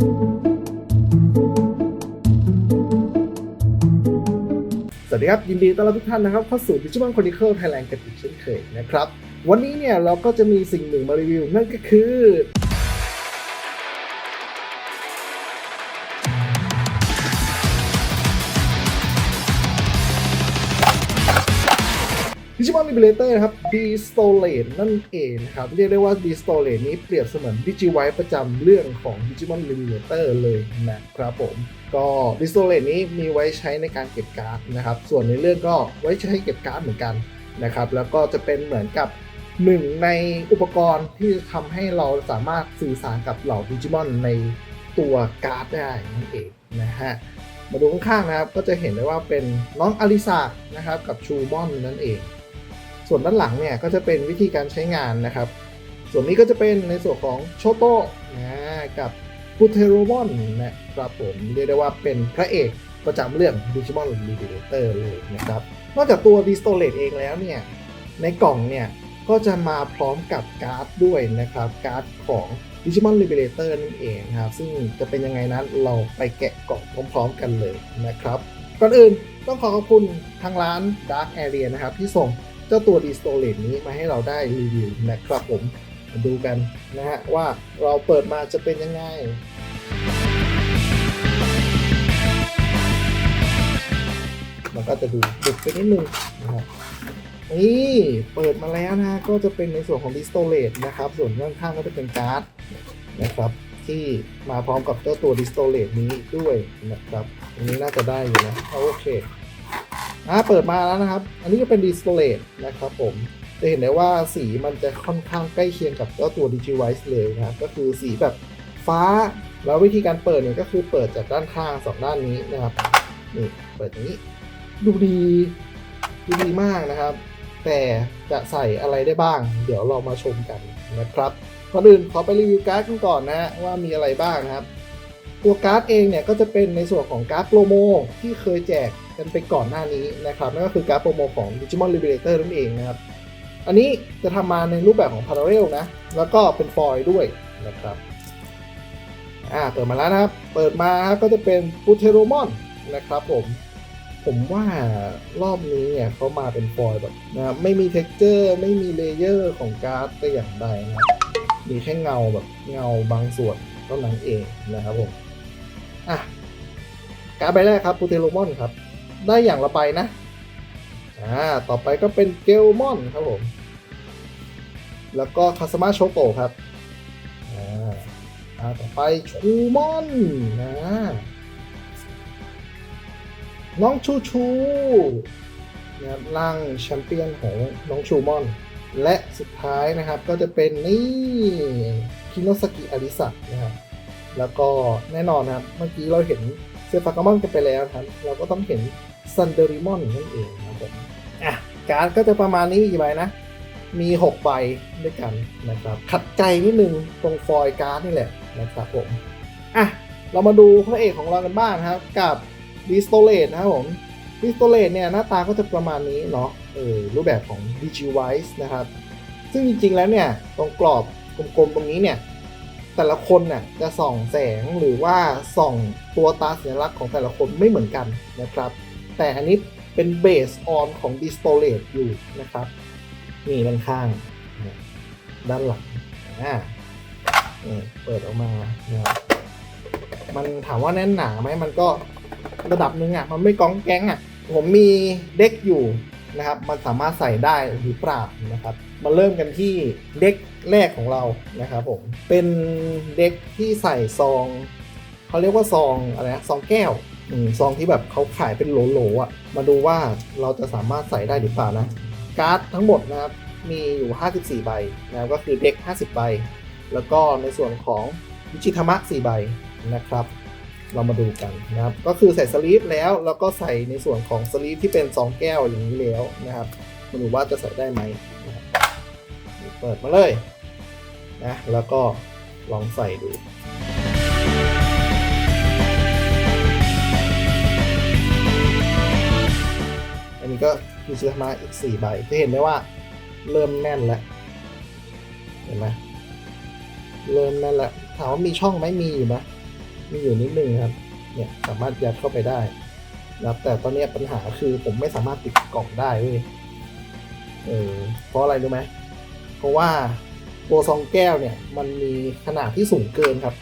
สวัสดีครับ ยินดีต้อนรับทุกท่านนะครับเข้าสู่ Digimon Chronicle Thailand กันอีกเช่นเคยนะครับ วันนี้เนี่ยเราก็จะมีสิ่งหนึ่งมารีวิว นั่นก็คือ ดิจิมอนลิเบเลเตอร์นะครับดีสโตเลตนั่นเองนะครับ เรียกได้ว่าดีสโตเลตนี้เปรียบเสมือนดิจิไวประจำเรื่องของดิจิมอนลิเบเลเตอร์เลยนะครับผม ก็ดิสโตเลตนี้มีไว้ใช้ในการเก็บการ์ดนะครับ ส่วนในเรื่องก็ไว้ใช้เก็บการ์ดเหมือนกันนะครับ แล้วก็จะเป็นเหมือนกับหนึ่งในอุปกรณ์ที่ทำให้เราสามารถสื่อสารกับเหล่าดิจิมอนในตัวการ์ดได้นั่นเองนะฮะมาดูข้างๆนะครับก็จะเห็นได้ว่าเป็นน้องอลิซานะครับกับชูมอนนั่นเอง ส่วนด้านหลังเนี่ยก็จะเป็นวิธีการใช้งานนะครับ ส่วนนี้ก็จะเป็นในส่วนของโชโตะนะกับพุเทโรมอนนะครับผมเรียกได้ว่าเป็นพระเอกประจำเรื่อง Digimon Liberator เลยนะครับ นอกจากตัว d i s t o l a t e เองแล้วเนี่ย ในกล่องเนี่ย ก็จะมาพร้อมกับการ์ดด้วยนะครับ การ์ดของ Digimon Liberator นั่นเองครับ ซึ่งจะเป็นยังไงนั้นเราไปแกะกล่องพร้อมๆกันเลยนะครับ ก่อนอื่นต้องขอขอบคุณทางร้าน Dark Area นะครับที่ส่ง เจ้าตัว d i s t o l a t e นี้มาให้เราได้รีวิวนะครับผมมาดูกันนะฮะว่าเราเปิดมาจะเป็นยังไงมันก็จะดูดุไปนิดนึงนะครับนี่เปิดมาแล้วนะก็จะเป็นในส่วนของดิสโตเลตนะครับ ส่วนข้างๆก็จะเป็นการ์ดนะครับที่มาพร้อมกับเจ้าตัวดิสโตเลตนี้ด้วยนะครับอันนี้น่าจะได้อยู่นะ โอเค อ่าเปิดมาแล้วนะครับ อันนี้ก็เป็นดิสเลตนะครับผมจะเห็นได้ว่าสีมันจะค่อนข้างใกล้เคียงกับตัว Digivice เลยนะครับ ก็คือสีแบบฟ้า แล้ววิธีการเปิดเนี่ยก็คือเปิดจากด้านข้างสองด้านนี้นะครับนี่เปิดอย่างนี้ ดูดีดูดีมากนะครับ แต่จะใส่อะไรได้บ้าง เดี๋ยวเรามาชมกันนะครับก่อนอื่นขอไปรีวิวการ์ดกันก่อนนะฮะว่ามีอะไรบ้างนะครับ ตัวการ์ดเองเนี่ยก็จะเป็นในส่วนของการ์ดโปรโมที่เคยแจกกันไปก่อนหน้านี้นะครับนั่นก็คือการ์ดโปรโมของ Digimon Liberator นั่นเองนะครับ อันนี้จะทำมาในรูปแบบของ Parallel นะ แล้วก็เป็นฟอยล์ด้วยนะครับอ่าเปิดมาแล้วนะครับ เปิดมาครับก็จะเป็นปูเทโรมอนนะครับผม ผมว่ารอบนี้เนี่ยเขามาเป็นฟอยล์แบบนะไม่มีเท็กเจอร์ไม่มีเลเยอร์ของการ์ดแต่อย่างใดนะมีแค่เงาแบบเงาบางส่วนเท่านั้นเองนะครับผม อะการใบแรกครับปูเทโรมอนครับ ได้อย่างละใบนะ อ่า ต่อไปก็เป็นเกลมอนครับผม แล้วก็คาสมาโชโตครับ อ่าอ่าต่อไปชูมอนนะน้องชูชูนะครับร่างแชมเปี้ยนของน้องชูมอน และสุดท้ายนะครับก็จะเป็นนี่คิโนสกิอาริสะนะครับ แล้วก็แน่นอนนะครับ เมื่อกี้เราเห็นเซฟากามอนกันไปแล้วครับ เราก็ต้องเห็นซันเดอริมอนนั่นเองนะครับผมอะการ์ดก็จะประมาณนี้มีกี่ใบนะ มี 6 ใบด้วยกันนะครับ ขัดใจนิดนึงตรงฟอยล์การ์ดนี่แหละนะครับผมอะเรามาดูพระเอกของเรากันบ้างนครับ กับดิสโตเลตนะครับผมดิสโตเลตเนี่ยหน้าตาก็จะประมาณนี้เนาะเออรูปแบบของ Digivice นะครับ ซึ่งจริงๆแล้วเนี่ย ตรงกรอบกลมๆตรงนี้เนี่ย แต่ละคนเนี่ยจะส่องแสงหรือว่าส่องตัวตาสัญลักษณ์ของแต่ละคนไม่เหมือนกันนะครับ แต่อันนี้เป็นเบสออนของดิสโตเลตอยู่นะครับนี่ด้านข้าง ด้านหลังอ่าเปิดออกมานะครับมันถามว่าแน่นหนาไหมมันก็ระดับหนึงอะ มันไม่ก้องแก๊งอะ ผมมีเด็กอยู่ นะครับ มันสามารถใส่ได้หรือเปล่านะครับ มาเริ่มกันที่เด็กแรกของเรานะครับผม เป็นเด็กที่ใส่ซองเขาเรียกว่าซองอะไรนะซองแก้วซองที่แบบเขาขายเป็นโหลๆอะ มาดูว่าเราจะสามารถใส่ได้หรือเปล่านะ การ์ดทั้งหมดนะครับ มีอยู่ 54 ใบนะครับก็คือเด็ก 50 ใบ แล้วก็ในส่วนของวิจิธรรมะ 4 ใบนะครับ เรามาดูกันนะครับ ก็คือใส่สลีฟแล้ว แล้วก็ใส่ในส่วนของสลีฟที่เป็นซองแก้วอย่างนี้แล้วนะครับมาดูว่าจะใส่ได้ไหมเปิดมาเลยนะแล้วก็ลองใส่ดูอันนี้ก็มีเชื้อมาอีก4ใบจะเห็นได้ว่าเริ่มแน่นแล้วเห็นไหมเริ่มแน่นแล้วถามว่ามีช่องไหมมีอยู่นะ มีอยู่นิดนึงครับ เนี่ยสามารถยัดเข้าไปได้นะแต่ตอนนี้ปัญหาคือผมไม่สามารถติดกล่องได้เว้ยเออเพราะอะไรรู้ไหมเพราะว่าตัวซองแก้วเนี่ย มันมีขนาดที่สูงเกินครับ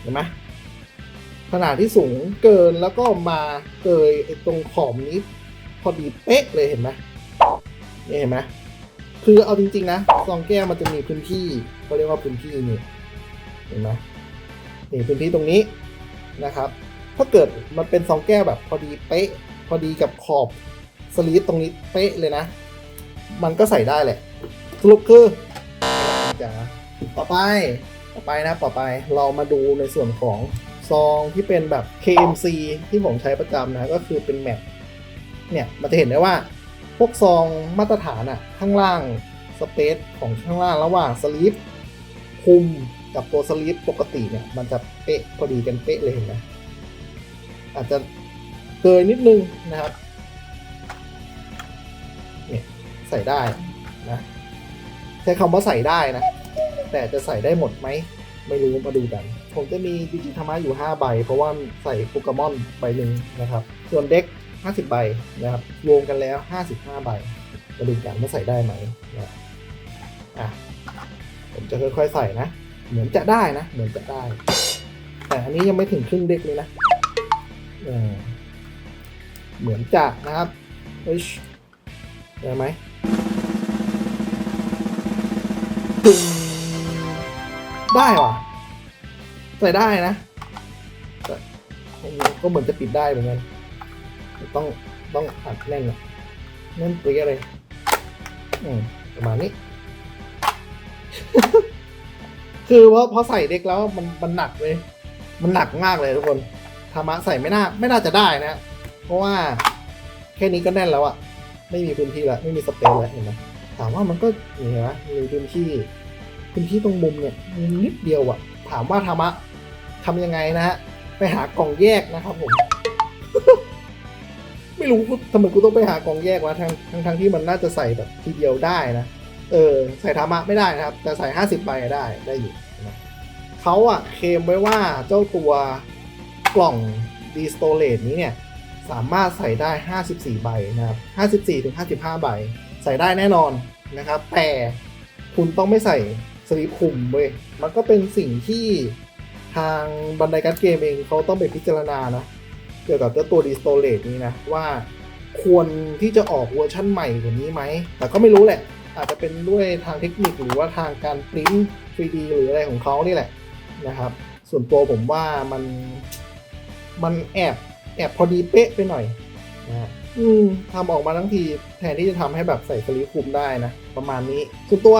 เห็นไหมขนาดที่สูงเกินแล้วก็มาเกยไอ้ตรงขอบนี้ พอดีเป๊ะเลยเห็นไหมนี่เห็นไหมคือเอาจริง ๆ นะซองแก้วมันจะมีพื้นที่เขาเรียกว่าพื้นที่นี่เห็นไหม นี่พื้นที่ตรงนี้นะครับ ถ้าเกิดมันเป็นซองแก้วแบบพอดีเป๊ะ พอดีกับขอบสลีปตรงนี้เป๊ะเลยนะ มันก็ใส่ได้แหละ สรุปคือจ๋าต่อไปต่อไปนะต่อไปเรามาดูในส่วนของซองที่เป็นแบบ KMC ที่ผมใช้ประจำนะก็คือเป็นแมทเนี่ยมันจะเห็นได้ว่าพวกซองมาตรฐานอะข้างล่างสเปซของข้างล่างระหว่างสลีปคุม กับตัวสลีปปกติเนี่ย มันจะเป๊ะพอดีกันเป๊ะเลยนไหมอาจจะเกินนิดนึงนะครับ เนี่ยใส่ได้นะใช้คำว่าใส่ได้นะ แต่จะใส่ได้หมดไหม ไม่รู้มาดูกัน ผมจะมีดิจิธรรมะอยู่ 5 ใบ เพราะว่าใส่โปเกมอนใบหนึ่งนะครับ ส่วนเด็ก 50 ใบนะครับ รวมกันแล้ว 55 ใบมาดูกันว่าใส่ได้ไหมนะอะผมจะค่อยๆใส่นะ เหมือนจะได้นะ เหมือนจะได้ แต่อันนี้ยังไม่ถึงครึ่งเด็กเลยนะเหมือนจะนะครับเฮ้ยได้ไหมได้ว่ะใส่ได้นะก็เหมือนจะปิดได้เหมือนกันต้องต้องอัดแน่นอะแน่นเปรี้ยเลยอืมประมาณนี้ คือว่าพอใส่เด็กแล้วมันมันหนักเลย มันหนักมากเลยทุกคนธรรมะใส่ไม่น่าไม่น่าจะได้นะ เพราะว่าแค่นี้ก็แน่นแล้วอะไม่มีพื้นที่ล้วไม่มีสเปซแล้วเห็นไหมถามว่ามันก็นี่เห็นไหมมีพื้นที่พื้นที่ตรงมุมเนี่ยมุมนิดเดียวอะถามว่าธรรมะทำยังไงนะฮะไปหากล่องแยกนะครับผมไม่รู้ทำไมกูต้องไปหากล่องแยกวะทั้งทั้งที่มันน่าจะใส่แบบทีเดียวได้นะ เออใส่ธรรมะไม่ได้นะครับ แต่ใส่ห้าสิบใบได้ได้อยู่นะเขาอะเคลมไว้ว่าเจ้าตัวกล่องดีสโตเลตนี้เนี่ยสามารถใส่ได้ 54 ใบนะครับ 54ถึง55 ใบ ใส่ได้แน่นอนนะครับ แต่คุณต้องไม่ใส่สลีปคุมเว้ย มันก็เป็นสิ่งที่ทางบันไดการดเกมเองเขาต้องไปพิจารณานะ เกี่ยวกับเจ้าตัวดิสโตเลตนี้นะ ว่าควรที่จะออกเวอร์ชั่นใหม่กว่านี้ไหม แต่ก็ไม่รู้แหละ อาจจะเป็นด้วยทางเทคนิคหรือว่าทางการปริ้น 3D หรืออะไรของเขานี่แหละนะครับ ส่วนตัวผมว่ามันมันแอบแอบพอดีเป๊ะไปหน่อยนะฮะอืมทำออกมาทั้งทีแทนที่จะทำให้แบบใส่สลีปคลุมได้นะ ประมาณนี้ส่วนตัว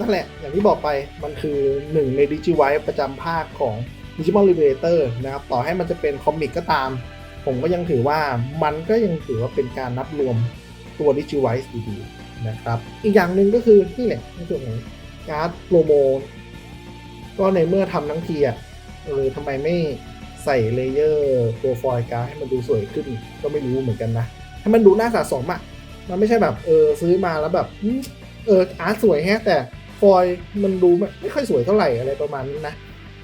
นั่นแหละ อย่างที่บอกไปมันคือหนึ่งในดิจิไวประจำภาคของ Digimon Liberator นะครับ ต่อให้มันจะเป็นคอมิกก็ตาม ผมก็ยังถือว่ามันก็ยังถือว่าเป็นการนับรวมตัว d i g i v i c e ดีๆ นะครับ อีกอย่างหนึ่งก็คือนี่แหละในส่วนของการ์ดโปรโมก็ในเมื่อทำทั้งทีอะเออทำไมไม่ใส่เลเยอร์ตัวฟอยล์การ์ดให้มันดูสวยขึ้น ก็ไม่รู้เหมือนกันนะให้มันดูน่าสะสมอะมันไม่ใช่แบบเออซื้อมาแล้วแบบเอออาร์ตสวยแฮะแต่ฟอยมันดูไม่ค่อยสวยเท่าไหร่อะไรประมาณนั้นนะ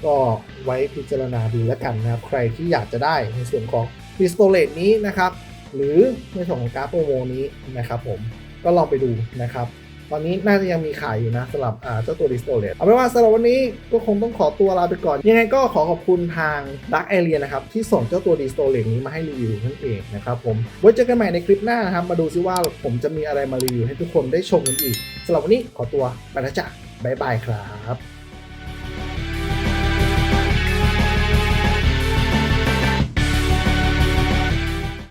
ก็ไว้พิจารณาดูแล้วกันนะครับ ใครที่อยากจะได้ในส่วนของ p i s t o l e t นี้นะครับ หรือในส่วนของการ์ดโปรโมนี้นะครับผม ก็ลองไปดูนะครับ ตอนนี้น่าจะยังมีขายอยู่นะสำหรับเจ้าตัว d i s t o l e t เอาเป็นว่าสำหรับวันนี้ก็คงต้องขอตัวลาไปก่อน ยังไงก็ขอขอบคุณทาง Dark Area นะครับ ที่ส่งเจ้าตัว d i s t o l e t นี้มาให้รีวิวนั่นเองนะครับผมไว้เจอกันใหม่ในคลิปหน้านะครับ มาดูซิว่าผมจะมีอะไรมารีวิวให้ทุกคนได้ชมกันอีกสำหรับวันนี้ขอตัวไปแล้วจ้ะบ๊ายบายครับ